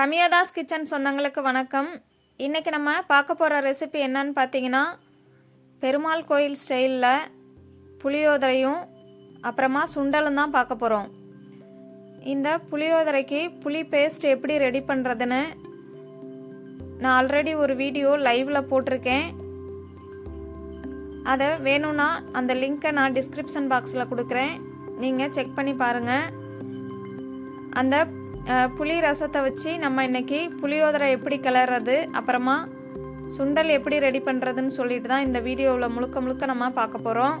கமியாதாஸ் kitchen சொந்தங்களுக்கு வணக்கம். இன்றைக்கி நம்ம பார்க்க போகிற ரெசிபி என்னன்னு பார்த்தீங்கன்னா பெருமாள் கோயில் ஸ்டைலில் புளியோதரையும் அப்புறமா சுண்டலும் தான் பார்க்க போகிறோம் இந்த புளியோதரைக்கு புளி பேஸ்ட் எப்படி ரெடி பண்ணுறதுன்னு நான் ஆல்ரெடி ஒரு வீடியோ லைவில் போட்டிருக்கேன். அதை வேணும்னா அந்த லிங்க்கை நான் டிஸ்கிரிப்ஷன் பாக்ஸில் கொடுக்குறேன். நீங்கள் செக் பண்ணி பாருங்கள் அந்த புளி ரசத்தை வச்சு நம்ம இன்றைக்கி புளியோதரை எப்படி கிளறது அப்புறமா சுண்டல் எப்படி ரெடி பண்ணுறதுன்னு சொல்லிட்டு தான் இந்த வீடியோவில் முழுக்க முழுக்க நம்ம பார்க்க போகிறோம்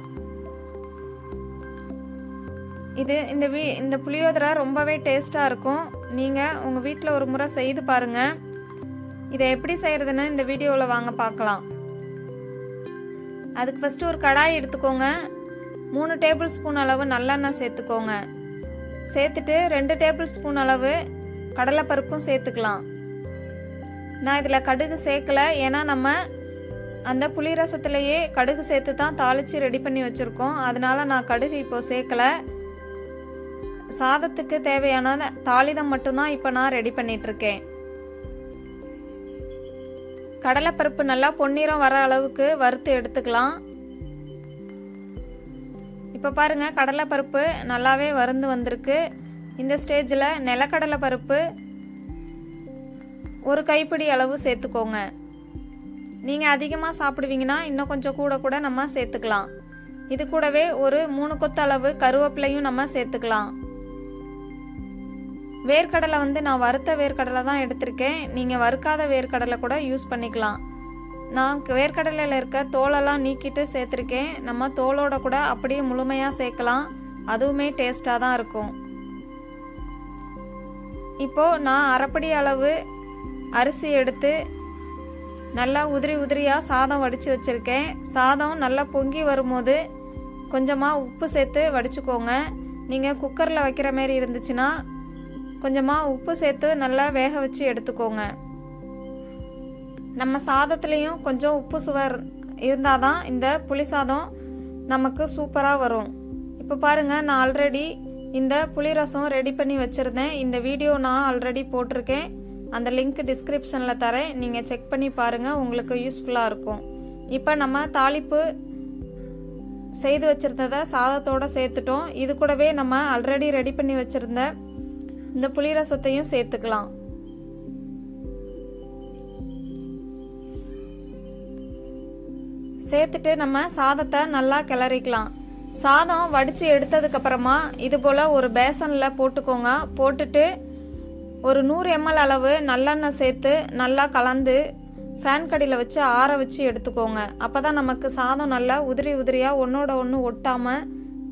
இது இந்த வீ இந்த புளியோதரை ரொம்பவே டேஸ்ட்டாக இருக்கும். நீங்கள் உங்கள் வீட்டில் ஒரு முறை செய்து பாருங்கள் இதை எப்படி செய்கிறதுன்னு இந்த வீடியோவில் வாங்க பார்க்கலாம். அதுக்கு ஃபஸ்ட்டு ஒரு கடாய் எடுத்துக்கோங்க. மூணு டேபிள் ஸ்பூன் அளவு நல்லெண்ணெய் சேர்த்துக்கோங்க. சேர்த்துட்டு ரெண்டு டேபிள் ஸ்பூன் அளவு கடலைப்பருப்பும் சேர்த்துக்கலாம். நான் இதில் கடுகு சேர்க்கல. ஏன்னா நம்ம அந்த புளி ரசத்துலேயே கடுகு சேர்த்து தான் தாளித்து ரெடி பண்ணி வச்சுருக்கோம். அதனால நான் கடுகு இப்போ சேர்க்கல. சாதத்துக்கு தேவையான தாளிதம் மட்டும்தான் இப்போ நான் ரெடி பண்ணிகிட்ருக்கேன் கடலைப்பருப்பு நல்லா பொன்னிறம் வர அளவுக்கு வறுத்து எடுத்துக்கலாம். இப்போ பாருங்க கடலைப்பருப்பு நல்லாவே வறுந்து வந்திருக்கு. இந்த ஸ்டேஜில் நிலக்கடலை பருப்பு ஒரு கைப்பிடி அளவு சேர்த்துக்கோங்க. நீங்கள் அதிகமாக சாப்பிடுவீங்கன்னா இன்னும் கொஞ்சம் கூட கூட நம்ம சேர்த்துக்கலாம். இது கூடவே ஒரு மூணு கொத்து அளவு கருவேப்பிலையும் நம்ம சேர்த்துக்கலாம். வேர்க்கடலை வந்து நான் வறுத்த வேர்க்கடலை தான் எடுத்திருக்கேன். நீங்கள் வறுக்காத வேர்க்கடலை கூட யூஸ் பண்ணிக்கலாம். நான் வேர்க்கடலையில் இருக்க தோலெல்லாம் நீக்கிட்டு சேர்த்துருக்கேன். நம்ம தோலோட கூட அப்படியே முழுமையாக சேர்க்கலாம். அதுவுமே டேஸ்ட்டாக தான் இருக்கும். இப்போது நான் அரைப்படி அளவு அரிசி எடுத்து நல்லா உதிரி உதிரியாக சாதம் வடித்து வச்சுருக்கேன். சாதம் நல்லா பொங்கி வரும்போது கொஞ்சமாக உப்பு சேர்த்து வடிச்சுக்கோங்க. நீங்கள் குக்கரில் வைக்கிற மாரி இருந்துச்சுன்னா கொஞ்சமாக உப்பு சேர்த்து நல்லா வேக வச்சு எடுத்துக்கோங்க. நம்ம சாதத்துலேயும் கொஞ்சம் உப்பு சுவர் இருந்தால் தான் இந்த புளி சாதம் நமக்கு சூப்பராக வரும். இப்போ பாருங்கள் நான் ஆல்ரெடி இந்த புளி ரசம் ரெடி பண்ணி வச்சுருந்தேன். இந்த வீடியோ நான் ஆல்ரெடி போட்டிருக்கேன். அந்த லிங்க் டிஸ்கிரிப்ஷனில் தரேன். நீங்கள் செக் பண்ணி பாருங்கள் உங்களுக்கு யூஸ்ஃபுல்லாக இருக்கும். இப்போ நம்ம தாளிப்பு செய்து வச்சுருந்ததை சாதத்தோடு சேர்த்துட்டோம். இது கூடவே நம்ம ஆல்ரெடி ரெடி பண்ணி வச்சுருந்த இந்த புளி ரசத்தையும் சேர்த்துக்கலாம். சேர்த்துட்டு நம்ம சாதத்தை நல்லா கிளறிக்கலாம். சாதம் வடித்து எடுத்ததுக்கு அப்புறமா இது போல் ஒரு பேசனில் போட்டுக்கோங்க. போட்டுட்டு ஒரு நூறு எம்எல் அளவு நல்லெண்ணெய் சேர்த்து நல்லா கலந்து ஃபேன் கடியில் வச்சு ஆற வச்சு எடுத்துக்கோங்க. அப்போ தான் நமக்கு சாதம் நல்லா உதிரி உதிரியாக ஒன்றோட ஒன்று ஒட்டாமல்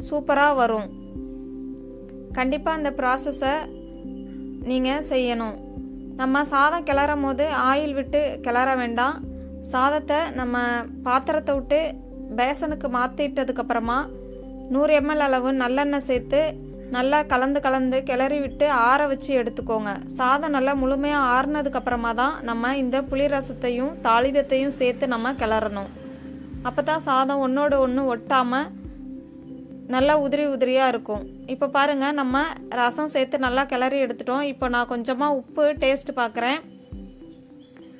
சூப்பராக வரும். கண்டிப்பாக அந்த ப்ராசஸை நீங்கள் செய்யணும். நம்ம சாதம் கிளறும் போது ஆயில் விட்டு கிளற வேண்டாம். சாதத்தை நம்ம பாத்திரத்தை விட்டு பேசனுக்கு மாற்றிட்டதுக்கப்புறமா நூறு எம்எல் அளவு நல்லெண்ணெய் சேர்த்து நல்லா கலந்து கலந்து கிளறி விட்டு ஆற வச்சு எடுத்துக்கோங்க. சாதம் நல்லா முழுமையாக ஆறுனதுக்கப்புறமா தான் நம்ம இந்த புளி ரசத்தையும் தாளிதத்தையும் சேர்த்து நம்ம கிளறணும். அப்போ தான் சாதம் ஒன்றோட ஒன்று ஒட்டாமல் நல்லா உதிரி உதிரியாக இருக்கும். இப்போ பாருங்கள் நம்ம ரசம் சேர்த்து நல்லா கிளறி எடுத்துட்டோம். இப்போ நான் கொஞ்சமாக உப்பு டேஸ்ட் பார்க்குறேன்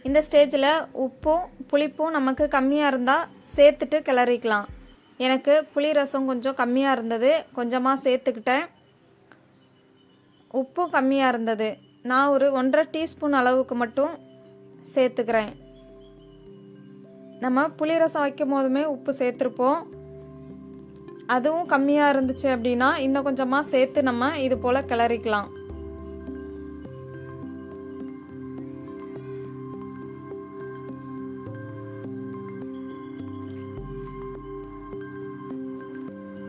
இந்த ஸ்டேஜில் உப்பும் புளிப்பும் நமக்கு கம்மியாக இருந்தால் சேர்த்துட்டு கிளறிக்கலாம். எனக்கு புளி ரசம் கொஞ்சம் கம்மியாக இருந்தது கொஞ்சமாக சேர்த்துக்கிட்டேன். உப்பும் கம்மியாக இருந்தது. நான் ஒரு ஒன்றரை டீஸ்பூன் அளவுக்கு மட்டும் சேர்த்துக்கிறேன். நம்ம புளி ரசம் வைக்கும் போதுமே உப்பு சேர்த்துருப்போம். அதுவும் கம்மியாக இருந்துச்சு அப்படின்னா இன்னும் கொஞ்சமாக சேர்த்து நம்ம இது போல் கிளறிக்கலாம்.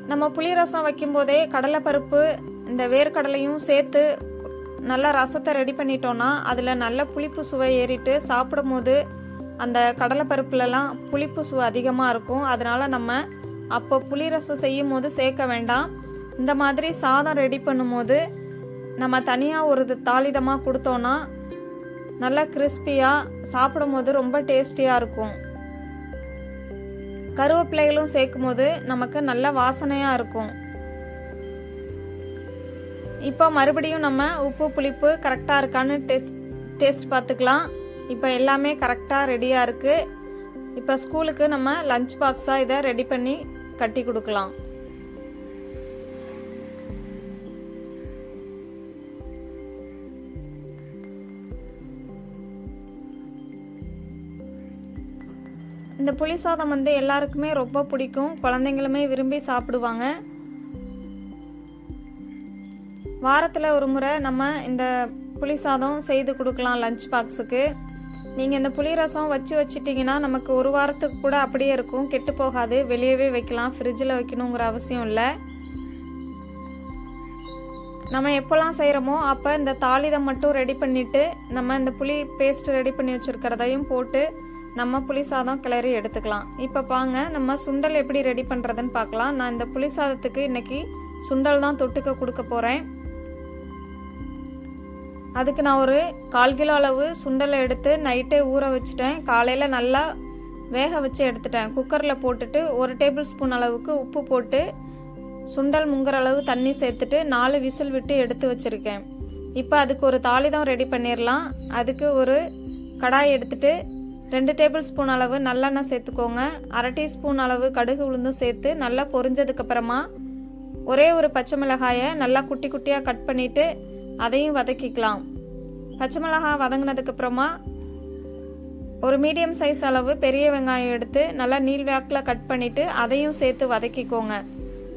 நம்ம புளி ரசம் வைக்கும்போதே கடலைப்பருப்பு இந்த வேர்க்கடலையும் சேர்த்து நல்லா ரசத்தை ரெடி பண்ணிட்டோன்னா அதில் நல்ல புளிப்பு சுவை ஏறிட்டு சாப்பிடும்போது அந்த கடலைப்பருப்புலலாம் புளிப்பு சுவை அதிகமாக இருக்கும். அதனால் நம்ம அப்போ புளி ரசம் செய்யும் போது சேர்க்க வேண்டாம். இந்த மாதிரி சாதம் ரெடி பண்ணும்போது நம்ம தனியாக ஒரு தாளிதமாக கொடுத்தோன்னா நல்லா கிறிஸ்பியாக சாப்பிடும்போது ரொம்ப டேஸ்டியாக இருக்கும். கருவேப்பிலைகளும் சேர்க்கும் போது நமக்கு நல்ல வாசனையாக இருக்கும். இப்போ மறுபடியும் நம்ம உப்பு புளிப்பு கரெக்டாக இருக்கான்னு டெஸ்ட் டேஸ்ட் பார்த்துக்கலாம். இப்போ எல்லாமே கரெக்டாக ரெடியாக இருக்குது இப்போ ஸ்கூலுக்கு நம்ம லஞ்ச் பாக்ஸாக இதை ரெடி பண்ணி கட்டி கொடுக்கலாம். இந்த புளி சாதம் வந்து எல்லாருக்குமே ரொம்ப பிடிக்கும். குழந்தைங்களுமே விரும்பி சாப்பிடுவாங்க. வாரத்தில் ஒரு முறை நம்ம இந்த புளி சாதம் செய்து கொடுக்கலாம் லஞ்ச் பாக்ஸுக்கு நீங்கள் இந்த புளி ரசம் வச்சு வச்சிட்டிங்கன்னா நமக்கு ஒரு வாரத்துக்கு கூட அப்படியே இருக்கும். கெட்டு போகாது. வெளியவே வைக்கலாம். ஃப்ரிட்ஜில் வைக்கணுங்கிற அவசியம் இல்லை. நம்ம எப்போல்லாம் செய்கிறோமோ அப்போ இந்த தாளிதம் மட்டும் ரெடி பண்ணிவிட்டு நம்ம இந்த புளி பேஸ்ட் ரெடி பண்ணி வச்சுருக்கிறதையும் போட்டு நம்ம புளி சாதம் கிளறி எடுத்துக்கலாம். இப்போ பாங்க நம்ம சுண்டல் எப்படி ரெடி பண்ணுறதுன்னு பார்க்கலாம் நான் இந்த புளி சாதத்துக்கு இன்றைக்கி சுண்டல் தான் தொட்டுக்க கொடுக்க போகிறேன் அதுக்கு நான் ஒரு கால் கிலோ அளவு சுண்டலை எடுத்து நைட்டே ஊற வச்சுட்டேன். காலையில் நல்லா வேக வச்சு எடுத்துட்டேன். குக்கரில் போட்டுட்டு ஒரு டேபிள் ஸ்பூன் அளவுக்கு உப்பு போட்டு சுண்டல் முங்குற அளவு தண்ணி சேர்த்துட்டு நாலு விசில் விட்டு எடுத்து வச்சுருக்கேன். இப்போ அதுக்கு ஒரு தாளிதம் ரெடி பண்ணிடலாம் அதுக்கு ஒரு கடாய் எடுத்துட்டு ரெண்டு டேபிள் ஸ்பூன் அளவு நல்லெண்ணெய் சேர்த்துக்கோங்க. அரை டீஸ்பூன் அளவு கடுகு உளுந்தும் சேர்த்து நல்லா பொரிஞ்சதுக்கப்புறமா ஒரே ஒரு பச்சை மிளகாயை நல்லா குட்டி குட்டியாக கட் பண்ணிவிட்டு அதையும் வதக்கிக்கலாம். பச்சை மிளகாய் வதங்கினதுக்கப்புறமா ஒரு மீடியம் சைஸ் அளவு பெரிய வெங்காயம் எடுத்து நல்லா நீள் வேக்கில் கட் பண்ணிவிட்டு அதையும் சேர்த்து வதக்கிக்கோங்க.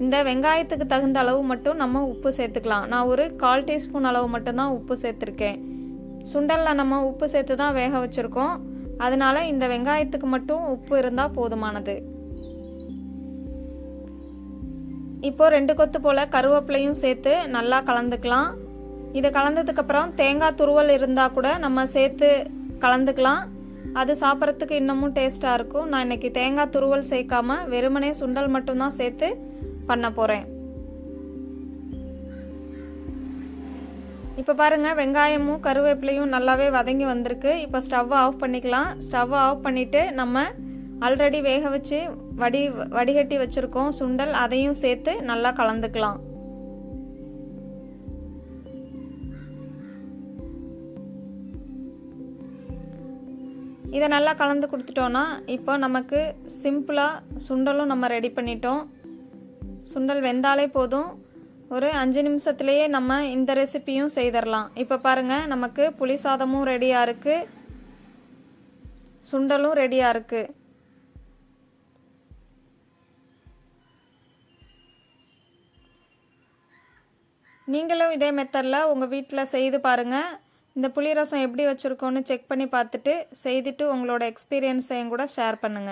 இந்த வெங்காயத்துக்கு தகுந்த அளவு மட்டும் நம்ம உப்பு சேர்த்துக்கலாம். நான் ஒரு கால் டீஸ்பூன் அளவு மட்டும்தான் உப்பு சேர்த்துருக்கேன். சுண்டலில் நம்ம உப்பு சேர்த்து தான் வேக வச்சுருக்கோம். அதனால இந்த வெங்காயத்துக்கு மட்டும் உப்பு இருந்தால் போதுமானது. இப்போ ரெண்டு கொத்து போல் கருவேப்பிலையும் சேர்த்து நல்லா கலந்துக்கலாம். இது கலந்ததுக்கப்புறம் தேங்காய் துருவல் இருந்தால் கூட நம்ம சேர்த்து கலந்துக்கலாம். அது சாப்பிட்றதுக்கு இன்னமும் டேஸ்ட்டாக இருக்கும். நான் இன்றைக்கி தேங்காய் துருவல் சேர்க்காம வெறுமனே சுண்டல் மட்டும்தான் சேர்த்து பண்ண போகிறேன் இப்போ பாருங்கள் வெங்காயமும் கருவேப்பிலையும் நல்லாவே வதங்கி வந்திருக்கு. இப்போ ஸ்டவ்வை ஆஃப் பண்ணிக்கலாம். ஸ்டவ்வை ஆஃப் பண்ணிவிட்டு நம்ம ஆல்ரெடி வேக வச்சு வடி வடிகட்டி வச்சுருக்கோம். சுண்டல் அதையும் சேர்த்து நல்லா கலந்துக்கலாம். இதை நல்லா கலந்து கொடுத்துட்டோன்னா இப்போ நமக்கு சிம்பிளாக சுண்டலும் நம்ம ரெடி பண்ணிட்டோம். சுண்டல் வெந்தாலே போதும். ஒரு அஞ்சு நிமிஷத்துலேயே நம்ம இந்த ரெசிப்பியும் செய்திடலாம் இப்போ பாருங்கள் நமக்கு புளி சாதமும் ரெடியாக இருக்குது சுண்டலும் ரெடியாக இருக்குது நீங்களும் இதே மெத்தடில் உங்கள் வீட்டில் செய்து பாருங்கள் இந்த புளி ரசம் எப்படி வச்சுருக்கோன்னு செக் பண்ணி பார்த்துட்டு செய்துட்டு உங்களோட எக்ஸ்பீரியன்ஸையும் கூட ஷேர் பண்ணுங்கள்